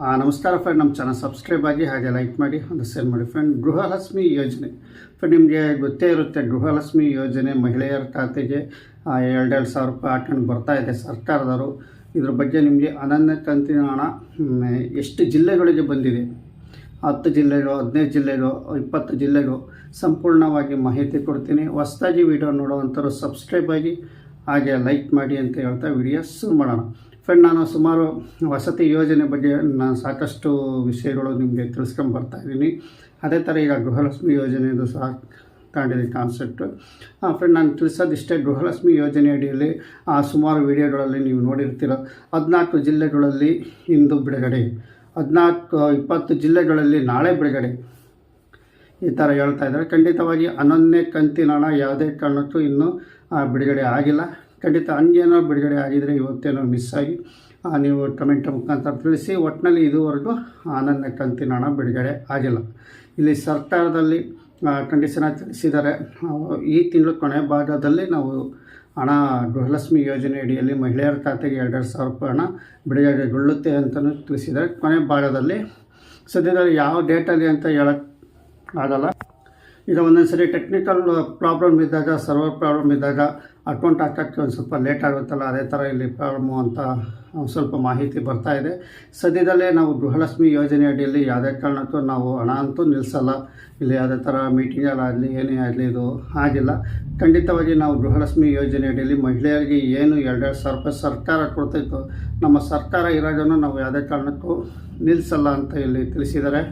ನಮಸ್ಕಾರ ಫ್ರೆಂಡ್ ನಮ್ಮ channel subscribe ಆಗಿ ಹಾಗೆ ಲೈಕ್ ಮಾಡಿ ಒಂದು ಶೇರ್ ಮಾಡಿ ಫ್ರೆಂಡ್ ಗೃಹಲಕ್ಷ್ಮಿ ಯೋಜನೆ. ಫ್ರೆಂಡ್ ನಿಮಗೆ ಗೊತ್ತೇ ಇರುತ್ತೆ, ಗೃಹಲಕ್ಷ್ಮಿ ಯೋಜನೆ ಮಹಿಳೆಯರ ಖಾತೆಗೆ ಎರಡೆರಡು ಸಾವಿರ ರೂಪಾಯಿ ಹಾಕೊಂಡು ಬರ್ತಾ ಇದೆ ಸರ್ಕಾರದವರು. ಇದ್ರ ಬಗ್ಗೆ ನಿಮಗೆ ಅನನ್ಯ ಕಂತಿನ ಹಣ ಎಷ್ಟು ಜಿಲ್ಲೆಗಳಿಗೆ ಬಂದಿದೆ? ಹತ್ತು ಜಿಲ್ಲೆಗಳು, ಹದಿನೈದು ಜಿಲ್ಲೆಗಳು, ಇಪ್ಪತ್ತು ಜಿಲ್ಲೆಗಳು ಸಂಪೂರ್ಣವಾಗಿ ಮಾಹಿತಿ ಕೊಡ್ತೀನಿ. ಹೊಸ್ದಾಗಿ ವಿಡಿಯೋ ನೋಡುವಂಥವ್ರು ಸಬ್ಸ್ಕ್ರೈಬ್ ಆಗಿ ಹಾಗೆ ಲೈಕ್ ಮಾಡಿ ಅಂತ ಹೇಳ್ತಾ ವಿಡಿಯೋ ಶುರು ಮಾಡೋಣ. ಫ್ರೆಂಡ್ ನಾನು ಸುಮಾರು ವಸತಿ ಯೋಜನೆ ಬಗ್ಗೆ ನಾನು ಸಾಕಷ್ಟು ವಿಷಯಗಳು ನಿಮಗೆ ತಿಳಿಸ್ಕೊಂಡು ಬರ್ತಾ ಇದ್ದೀನಿ. ಅದೇ ಥರ ಈಗ ಗೃಹಲಕ್ಷ್ಮಿ ಯೋಜನೆಯದು ಸಹ ತಗೊಂಡಿದ್ದೀನಿ ಕಾನ್ಸೆಪ್ಟು ಫ್ರೆಂಡ್ ನಾನು ತಿಳಿಸೋದಿಷ್ಟೇ ಗೃಹಲಕ್ಷ್ಮಿ ಯೋಜನೆ ಅಡಿಯಲ್ಲಿ ಆ, ಸುಮಾರು ವಿಡಿಯೋಗಳಲ್ಲಿ ನೀವು ನೋಡಿರ್ತೀರೋ. ಹದಿನಾಲ್ಕು ಜಿಲ್ಲೆಗಳಲ್ಲಿ ಇಂದು ಬಿಡುಗಡೆ. ಹದಿನಾಲ್ಕು ಇಪ್ಪತ್ತು ಜಿಲ್ಲೆಗಳಲ್ಲಿ ನಾಳೆ ಬಿಡುಗಡೆ. ಈ ಥರ ಹೇಳ್ತಾ ಇದ್ದಾರೆ. ಖಂಡಿತವಾಗಿ ಹನ್ನೊಂದನೇ ಕಂತಿನ ಹಣ ಯಾವುದೇ ಕಾರಣಕ್ಕೂ ಇನ್ನೂ ಬಿಡುಗಡೆ ಆಗಿಲ್ಲ. ಖಂಡಿತ ಹಂಗೇನೋ ಬಿಡುಗಡೆ ಆಗಿದರೆ ಇವತ್ತೇನೋ ಮಿಸ್ ಆಗಿ ನೀವು ಕಮೆಂಟ್ ಮುಖಾಂತರ ತಿಳಿಸಿ ಒಟ್ಟಿನಲ್ಲಿ ಇದುವರೆಗೂ ಆನಂದ ಕಂತಿನ ಹಣ ಬಿಡುಗಡೆ ಆಗಿಲ್ಲ. ಇಲ್ಲಿ ಸರ್ಕಾರದಲ್ಲಿ ಕಂಡೀಷನ್ ತಿಳಿಸಿದ್ದಾರೆ. ಈ ತಿಂಗಳ ಕೊನೆ ಭಾಗದಲ್ಲಿ ನಾವು ಹಣ, ಗೃಹಲಕ್ಷ್ಮಿ ಯೋಜನೆ ಅಡಿಯಲ್ಲಿ ಮಹಿಳೆಯರ ಖಾತೆಗೆ ಎರಡೆರಡು ಸಾವಿರ ರೂಪಾಯಿ ಹಣ ಬಿಡುಗಡೆಗೊಳ್ಳುತ್ತೆ ಅಂತಲೂ ತಿಳಿಸಿದ್ದಾರೆ. ಕೊನೆ ಭಾಗದಲ್ಲಿ, ಸದ್ಯದಲ್ಲಿ ಯಾವ ಡೇಟಲ್ಲಿ ಅಂತ ಹೇಳಕ್ಕೆ ಆಗಲ್ಲ. ಈಗ ಒಂದೊಂದು ಸರಿ ಟೆಕ್ನಿಕಲ್ ಪ್ರಾಬ್ಲಮ್ ಇದ್ದಾಗ ಸರ್ವರ್ ಪ್ರಾಬ್ಲಮ್ ಇದ್ದಾಗ ಅಕೌಂಟ್ ಹಾಕೋಕ್ಕೆ ಒಂದು ಸ್ವಲ್ಪ ಲೇಟ್ ಆಗುತ್ತಲ್ಲ, ಅದೇ ಥರ ಇಲ್ಲಿ ಪ್ರಾಬ್ಲಮ್ಮು ಅಂತ ಸ್ವಲ್ಪ ಮಾಹಿತಿ ಬರ್ತಾ ಇದೆ. ಸದ್ಯದಲ್ಲೇ ನಾವು ಗೃಹಲಕ್ಷ್ಮಿ ಯೋಜನೆ ಅಡಿಯಲ್ಲಿ ಯಾವುದೇ ಕಾರಣಕ್ಕೂ ನಾವು ಹಣ ಅಂತೂ ನಿಲ್ಲಿಸಲ್ಲ ಇಲ್ಲಿ ಯಾವುದೇ ಥರ ಮೀಟಿಂಗಲ್ಲಾಗಲಿ ಏನೇ ಆಗಲಿ, ಇದು ಆಗಿಲ್ಲ. ಖಂಡಿತವಾಗಿ ನಾವು ಗೃಹಲಕ್ಷ್ಮಿ ಯೋಜನೆ ಅಡಿಯಲ್ಲಿ ಮಹಿಳೆಯರಿಗೆ ಏನು ಎರಡೆರಡು ಸಾವಿರ ರೂಪಾಯಿ ಸರ್ಕಾರ ಕೊಡ್ತಾಯಿತ್ತು ನಮ್ಮ ಸರ್ಕಾರ ಇರೋದನ್ನು ನಾವು ಯಾವುದೇ ಕಾರಣಕ್ಕೂ ನಿಲ್ಲಿಸಲ್ಲ ಅಂತ ಇಲ್ಲಿ ತಿಳಿಸಿದ್ದಾರೆ.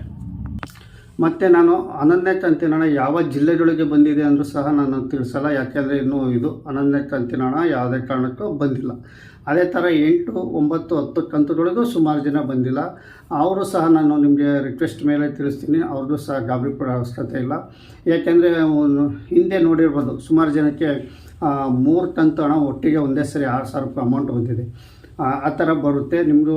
ಮತ್ತು ನಾನು ಹನ್ನೊಂದನೇ ಕಂತಿನ ಯಾವ ಜಿಲ್ಲೆಗಳಿಗೆ ಬಂದಿದೆ ಅಂದರೂ ಸಹ ನಾನು ತಿಳಿಸಲ್ಲ, ಯಾಕೆಂದರೆ ಇನ್ನೂ ಇದು ಹನ್ನೊಂದನೇ ಕಂತಿನ ಯಾವುದೇ ಕಾರಣಕ್ಕೂ ಬಂದಿಲ್ಲ. ಅದೇ ಥರ ಎಂಟು, ಒಂಬತ್ತು, ಹತ್ತು ಕಂತುಗಳಿಗೂ ಸುಮಾರು ಜನ ಬಂದಿಲ್ಲ. ಅವರು ಸಹ ನಾನು ನಿಮಗೆ ರಿಕ್ವೆಸ್ಟ್ ಮೇಲೆ ತಿಳಿಸ್ತೀನಿ, ಅವ್ರದ್ದು ಸಹ ಗಾಬರಿ ಪಡೋ ಅವಶ್ಯಕತೆ ಇಲ್ಲ. ಯಾಕೆಂದರೆ ಹಿಂದೆ ನೋಡಿರ್ಬೋದು ಸುಮಾರು ಜನಕ್ಕೆ ಮೂರು ಕಂತು ಹಣ ಒಟ್ಟಿಗೆ ಒಂದೇ ಸರಿ ಆರು ಸಾವಿರ ರೂಪಾಯಿ ಅಮೌಂಟ್ ಬಂದಿದೆ. ಆ ಥರ ಬರುತ್ತೆ. ನಿಮ್ಮದು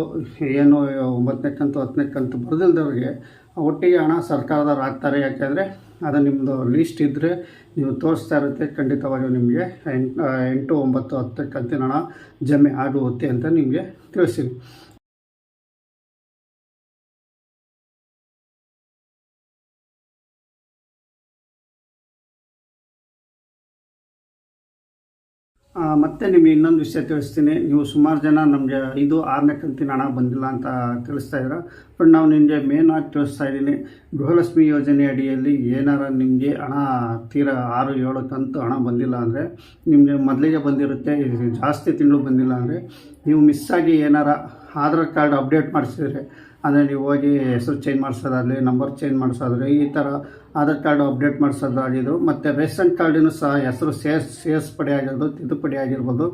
ಏನು, ಒಂಬತ್ತನೇ ಕಂತು, ಹತ್ತನೇ ಕಂತು ಬರೆದಿಲ್ದವ್ರಿಗೆ ಒಟ್ಟಿಗೆ ಹಣ ಸರ್ಕಾರದವ್ರು ಹಾಕ್ತಾರೆ. ಯಾಕೆಂದರೆ ಅದು ನಿಮ್ಮದು ಲೀಸ್ಟ್ ಇದ್ದರೆ ನೀವು ತೋರಿಸ್ತಾ ಇರುತ್ತೆ. ಖಂಡಿತವಾಗಿಯೂ ನಿಮಗೆ ಎಂಟು ಎಂಟು, ಒಂಬತ್ತು, ಹತ್ತು ಕಂತಿನ ಹಣ ಜಮೆ ಆಗುತ್ತೆ ಅಂತ ನಿಮಗೆ ತಿಳಿಸ್ತೀನಿ ಮತ್ತೆ ನಿಮಗೆ ಇನ್ನೊಂದು ವಿಷಯ ತಿಳಿಸ್ತೀನಿ. ನೀವು ಸುಮಾರು ಜನ ನಮಗೆ ಇದು ಆರನೇ ಕಂತಿನ ಹಣ ಬಂದಿಲ್ಲ ಅಂತ ತಿಳಿಸ್ತಾ ಇದ್ದೀರ. ಬಟ್ ನಾವು ನಿಮಗೆ ಮೇನ್ ಆಗಿ ತಿಳಿಸ್ತಾ ಇದ್ದೀನಿ. ಗೃಹಲಕ್ಷ್ಮಿ ಯೋಜನೆ ಅಡಿಯಲ್ಲಿ ಏನಾರ ನಿಮಗೆ ಹಣ ತೀರ ಆರು, ಏಳು ಕಂತು ಹಣ ಬಂದಿಲ್ಲ ಅಂದರೆ, ನಿಮಗೆ ಮೊದಲಿಗೆ ಬಂದಿರುತ್ತೆ, ಜಾಸ್ತಿ ತಿಂಗಳು ಬಂದಿಲ್ಲ ಅಂದರೆ, ನೀವು ಮಿಸ್ ಆಗಿ ಏನಾರ ಆಧಾರ್ ಕಾರ್ಡ್ ಅಪ್ಡೇಟ್ ಮಾಡಿಸಿದ್ರೆ, ಅಂದರೆ ನೀವು ಹೋಗಿ ಹೆಸರು ಚೇಂಜ್ ಮಾಡಿಸೋದಾಗಲಿ, ನಂಬರ್ ಚೇಂಜ್ ಮಾಡಿಸೋದ್ರೆ ಈ ಥರ ಆಧಾರ್ ಕಾರ್ಡ್ ಅಪ್ಡೇಟ್ ಮಾಡಿಸೋದಾಗಿದ್ದು, ಮತ್ತು ರೇಷನ್ ಕಾರ್ಡಿನೂ ಸಹ ಹೆಸರು ಸೇರ್ಸ್, ಸೇರ್ಸ್ಪಡೆ ಆಗಿರ್ಬೋದು, ತಿದ್ದುಪಡಿ ಆಗಿರ್ಬೋದು,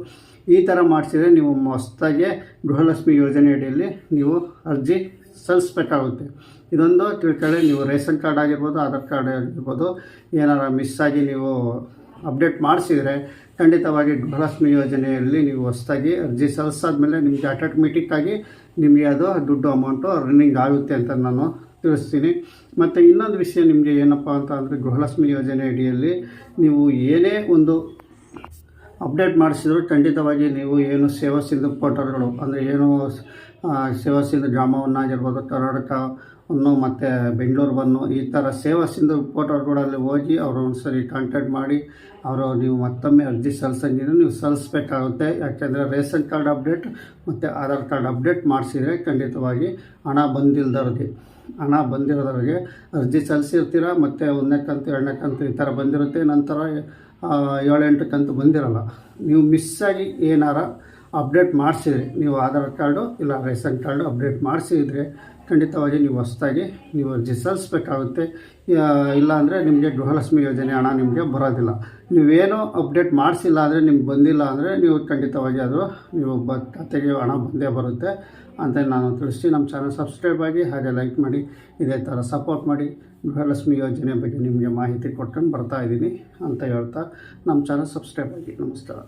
ಈ ಥರ ಮಾಡಿಸಿದರೆ ನೀವು ಹೊಸ್ದಾಗೆ ಗೃಹಲಕ್ಷ್ಮಿ ಯೋಜನೆ ಅಡಿಯಲ್ಲಿ ನೀವು ಅರ್ಜಿ ಸಲ್ಲಿಸ್ಬೇಕಾಗುತ್ತೆ. ಇದೊಂದು ತಿಳ್ಕೊಳ್ಳಿ, ನೀವು ರೇಷನ್ ಕಾರ್ಡ್ ಆಗಿರ್ಬೋದು, ಆಧಾರ್ ಕಾರ್ಡ್ ಆಗಿರ್ಬೋದು, ಏನಾರ ಮಿಸ್ ಆಗಿ ನೀವು ಅಪ್ಡೇಟ್ ಮಾಡಿಸಿದರೆ ಖಂಡಿತವಾಗಿ ಗೃಹಲಕ್ಷ್ಮಿ ಯೋಜನೆಯಲ್ಲಿ ನೀವು ಹೊಸದಾಗಿ ಅರ್ಜಿ ಸಲ್ಲಿಸಾದ್ಮೇಲೆ ನಿಮಗೆ ಆಟೋಮೆಟಿಕ್ಕಾಗಿ ನಿಮಗೆ ಅದು ದುಡ್ಡು ಅಮೌಂಟು ರನ್ನಿಂಗ್ ಆಗುತ್ತೆ ಅಂತ ನಾನು ತಿಳಿಸ್ತೀನಿ. ಮತ್ತು ಇನ್ನೊಂದು ವಿಷಯ ನಿಮಗೆ ಏನಪ್ಪ ಅಂತ ಅಂದರೆ ಗೃಹಲಕ್ಷ್ಮಿ ಯೋಜನೆ ಅಡಿಯಲ್ಲಿ ನೀವು ಏನೇ ಒಂದು ಅಪ್ಡೇಟ್ ಮಾಡಿಸಿದ್ರು ಖಂಡಿತವಾಗಿ ನೀವು ಏನು ಸೇವಾ ಸಿಂಧು ಪೋರ್ಟಲ್ಗಳು ಅಂದರೆ ಏನು ಸೇವಾ ಸಿಂಧು ಜಾಮವನ್ನಾಗಿರ್ಬೋದು ಕರ್ನಾಟಕ ಅನ್ನು ಮತ್ತು ಬೆಂಗಳೂರು ಬನ್ನು ಈ ಥರ ಸೇವಾ ಸಿಂಧು ಪೋರ್ಟಲ್ಗಳಲ್ಲಿ ಹೋಗಿ ಅವರು ಒಂದ್ಸರಿ ಕಾಂಟ್ಯಾಕ್ಟ್ ಮಾಡಿ, ಅವರು ನೀವು ಮತ್ತೊಮ್ಮೆ ಅರ್ಜಿ ಸಲ್ಲಿಸಂಗಿದ್ರೆ ನೀವು ಸಲ್ಲಿಸ್ಬೇಕಾಗುತ್ತೆ. ಯಾಕೆಂದರೆ ರೇಷನ್ ಕಾರ್ಡ್ ಅಪ್ಡೇಟ್ ಮತ್ತು ಆಧಾರ್ ಕಾರ್ಡ್ ಅಪ್ಡೇಟ್ ಮಾಡಿಸಿದರೆ ಖಂಡಿತವಾಗಿ ಹಣ ಬಂದಿಲ್ದವ್ರಿಗೆ, ಹಣ ಬಂದಿರೋದವ್ರಿಗೆ ಅರ್ಜಿ ಸಲ್ಲಿಸಿರ್ತೀರ, ಮತ್ತು ಒಂದನೇ ಕಂತು, ಎರಡನೇ ಕಂತು ಈ ಥರ ಬಂದಿರುತ್ತೆ, ನಂತರ ಏಳೆಂಟು ಕಂತು ಬಂದಿರಲ್ಲ. ನೀವು ಮಿಸ್ಸಾಗಿ ಏನಾರ ಅಪ್ಡೇಟ್ ಮಾಡಿಸಿದ್ರೆ. ನೀವು ಆಧಾರ್ ಕಾರ್ಡು ಇಲ್ಲ ರೇಷನ್ ಕಾರ್ಡು ಅಪ್ಡೇಟ್ ಮಾಡಿಸಿದ್ರೆ ಖಂಡಿತವಾಗಿ ನೀವು ಹೊಸದಾಗಿ ನೀವು ಅರ್ಜಿ ಸಲ್ಲಿಸ್ಬೇಕಾಗುತ್ತೆ ಇಲ್ಲಾಂದರೆ ನಿಮಗೆ ಗೃಹಲಕ್ಷ್ಮಿ ಯೋಜನೆ ಹಣ ನಿಮಗೆ ಬರೋದಿಲ್ಲ. ನೀವೇನು ಅಪ್ಡೇಟ್ ಮಾಡಿಸಿಲ್ಲ ಅಂದರೆ ನಿಮ್ಗೆ ಬಂದಿಲ್ಲ ಅಂದರೆ ನೀವು ಖಂಡಿತವಾಗಿ ಅದು ನೀವು ಬ, ಖಾತೆಗೆ ಹಣ ಬಂದೇ ಬರುತ್ತೆ ಅಂತ ನಾನು ತಿಳಿಸಿ ನಮ್ಮ ಚಾನಲ್ ಸಬ್ಸ್ಕ್ರೈಬ್ ಆಗಿ ಹಾಗೆ ಲೈಕ್ ಮಾಡಿ, ಇದೇ ಥರ ಸಪೋರ್ಟ್ ಮಾಡಿ. ಗೃಹಲಕ್ಷ್ಮಿ ಯೋಜನೆ ಬಗ್ಗೆ ನಿಮಗೆ ಮಾಹಿತಿ ಕೊಟ್ಕೊಂಡು ಬರ್ತಾ ಇದ್ದೀನಿ ಅಂತ ಹೇಳ್ತಾ ನಮ್ಮ ಚಾನಲ್ ಸಬ್ಸ್ಕ್ರೈಬ್ ಆಗಿ. ನಮಸ್ಕಾರ.